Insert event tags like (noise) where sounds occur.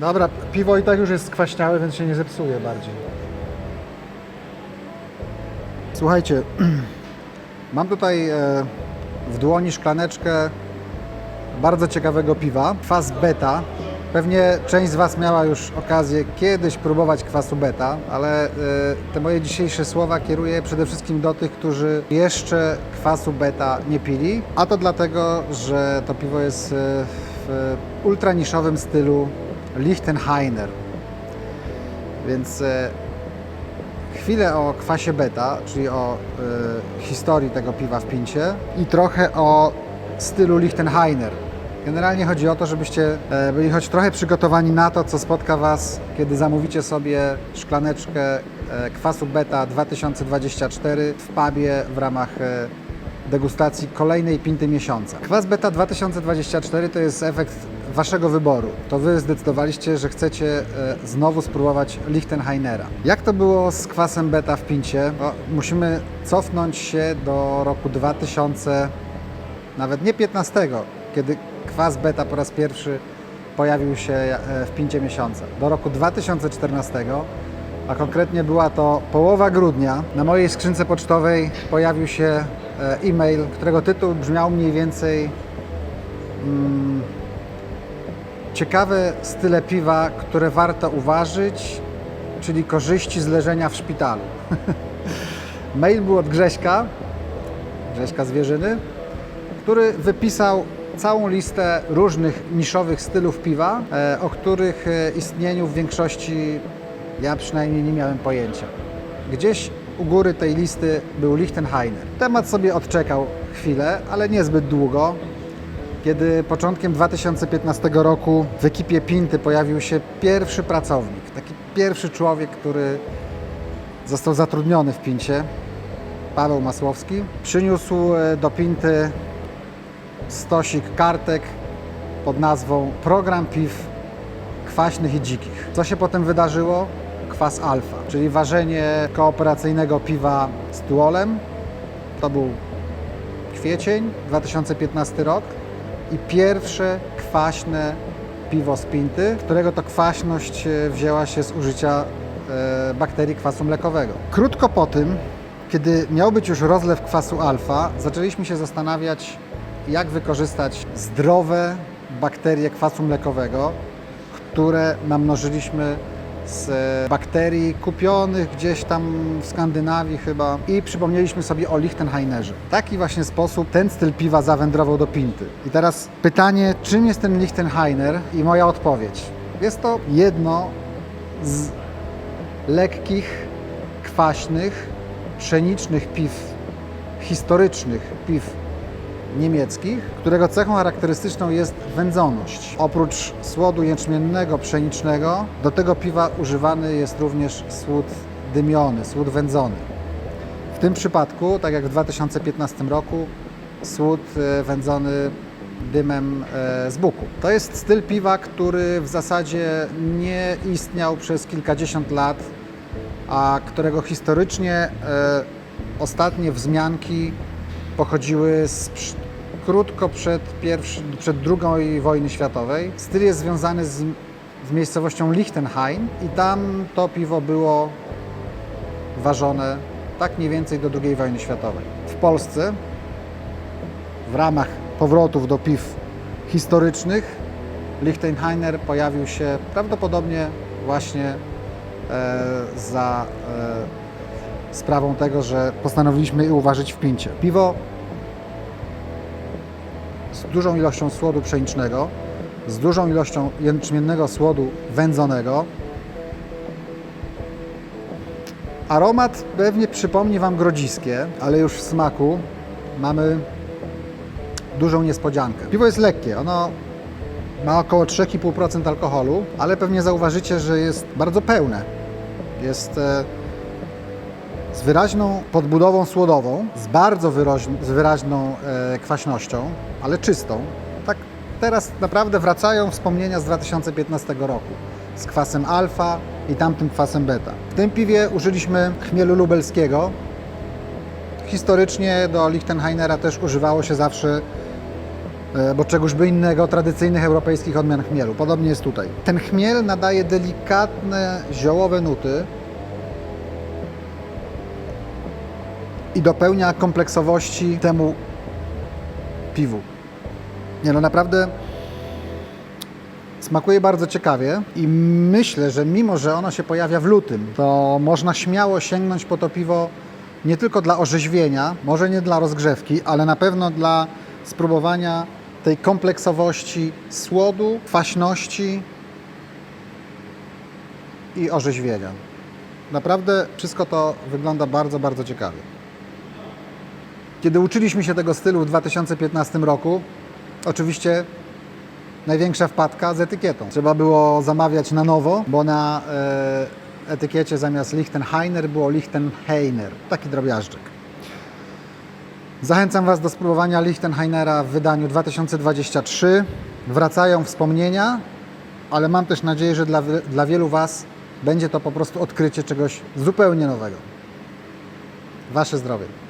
Dobra, piwo i tak już jest skwaśniałe, więc się nie zepsuje bardziej. Słuchajcie, (clears throat) mam tutaj e, w dłoni szklaneczkę bardzo ciekawego piwa. Kwas beta. Pewnie część z Was miała już okazję kiedyś próbować kwasu beta, ale e, te moje dzisiejsze słowa kieruję przede wszystkim do tych, którzy jeszcze kwasu beta nie pili. A to dlatego, że to piwo jest e, w ultraniszowym stylu Lichtenheiner. Więc e, chwilę o kwasie beta, czyli o e, historii tego piwa w pincie i trochę o stylu Lichtenheiner. Generalnie chodzi o to, żebyście e, byli choć trochę przygotowani na to, co spotka Was, kiedy zamówicie sobie szklaneczkę kwasu beta 2024 w pubie w ramach degustacji kolejnej pinty miesiąca. Kwas beta 2024 to jest efekt Waszego wyboru. To Wy zdecydowaliście, że chcecie e, znowu spróbować Lichtenheinera. Jak to było z kwasem beta w pincie? No, musimy cofnąć się do roku 2000, nawet nie 15, kiedy kwas beta po raz pierwszy pojawił się e, w pincie miesiąca. Do roku 2014, a konkretnie była to połowa grudnia. Na mojej skrzynce pocztowej pojawił się e, e-mail, którego tytuł brzmiał mniej więcej mm, Ciekawe style piwa, które warto uważać, czyli korzyści z leżenia w szpitalu. (laughs) Mail był od Grześka, Grześka Zwierzyny, który wypisał całą listę różnych niszowych stylów piwa, e, o których e, istnieniu w większości ja przynajmniej nie miałem pojęcia. Gdzieś u góry tej listy był Lichtenheiner. Temat sobie odczekał chwilę, ale niezbyt długo, kiedy początkiem 2015 roku w ekipie Pinty pojawił się pierwszy pracownik, taki pierwszy człowiek, który został zatrudniony w Pincie, Paweł Masłowski, przyniósł e, do Pinty stosik kartek pod nazwą Program Piw Kwaśnych i Dzikich. Co się potem wydarzyło? Kwas alfa, czyli ważenie kooperacyjnego piwa z tuolem. To był kwiecień 2015 rok i pierwsze kwaśne piwo z pinty, którego to kwaśność e, wzięła się z użycia e, bakterii kwasu mlekowego. Krótko po tym, kiedy miał być już rozlew kwasu alfa, zaczęliśmy się zastanawiać, jak wykorzystać zdrowe bakterie kwasu mlekowego, które namnożyliśmy z bakterii kupionych gdzieś tam w Skandynawii chyba i przypomnieliśmy sobie o Lichtenheinerze. Taki właśnie sposób ten styl piwa zawędrował do pinty. I teraz pytanie, czym jest ten Lichtenheiner i moja odpowiedź. Jest to jedno z lekkich, kwaśnych, pszenicznych piw, historycznych piw niemieckich, którego cechą charakterystyczną jest wędzoność. Oprócz słodu jęczmiennego, pszenicznego, do tego piwa używany jest również słód dymiony, słód wędzony. W tym przypadku, tak jak w 2015 roku, słód e, wędzony dymem e, z buku. To jest styl piwa, który w zasadzie nie istniał przez kilkadziesiąt lat, a którego historycznie e, ostatnie wzmianki pochodziły z krótko przed, pierwszy, przed II wojny światowej. Styl jest związany z, z miejscowością Lichtenhain i tam to piwo było ważone tak mniej więcej do II wojny światowej. W Polsce w ramach powrotów do piw historycznych Lichtenheiner pojawił się prawdopodobnie właśnie e, za e, sprawą tego, że postanowiliśmy uważać w pincie. Piwo dużą ilością słodu pszenicznego, z dużą ilością jęczmiennego słodu wędzonego. Aromat pewnie przypomni Wam grodziskie, ale już w smaku mamy dużą niespodziankę. Piwo jest lekkie, ono ma około 3,5% alkoholu, ale pewnie zauważycie, że jest bardzo pełne. Jest e, z wyraźną podbudową słodową, z bardzo z wyraźną e, kwaśnością, ale czystą. Tak teraz naprawdę wracają wspomnienia z 2015 roku z kwasem alfa i tamtym kwasem beta. W tym piwie użyliśmy chmielu lubelskiego. Historycznie do Lichtenheinera też używało się zawsze e, bo czegoś by innego tradycyjnych europejskich odmian chmielu. Podobnie jest tutaj. Ten chmiel nadaje delikatne ziołowe nuty i dopełnia kompleksowości temu piwu. Nie no, naprawdę smakuje bardzo ciekawie i myślę, że mimo, że ono się pojawia w lutym, to można śmiało sięgnąć po to piwo nie tylko dla orzeźwienia, może nie dla rozgrzewki, ale na pewno dla spróbowania tej kompleksowości słodu, kwaśności i orzeźwienia. Naprawdę wszystko to wygląda bardzo, bardzo ciekawie. Kiedy uczyliśmy się tego stylu w 2015 roku, oczywiście największa wpadka z etykietą. Trzeba było zamawiać na nowo, bo na e, etykiecie zamiast Lichtenheiner było Lichtenheiner. Taki drobiażdżek. Zachęcam Was do spróbowania Lichtenheinera w wydaniu 2023. Wracają wspomnienia, ale mam też nadzieję, że dla, dla wielu Was będzie to po prostu odkrycie czegoś zupełnie nowego. Wasze zdrowie.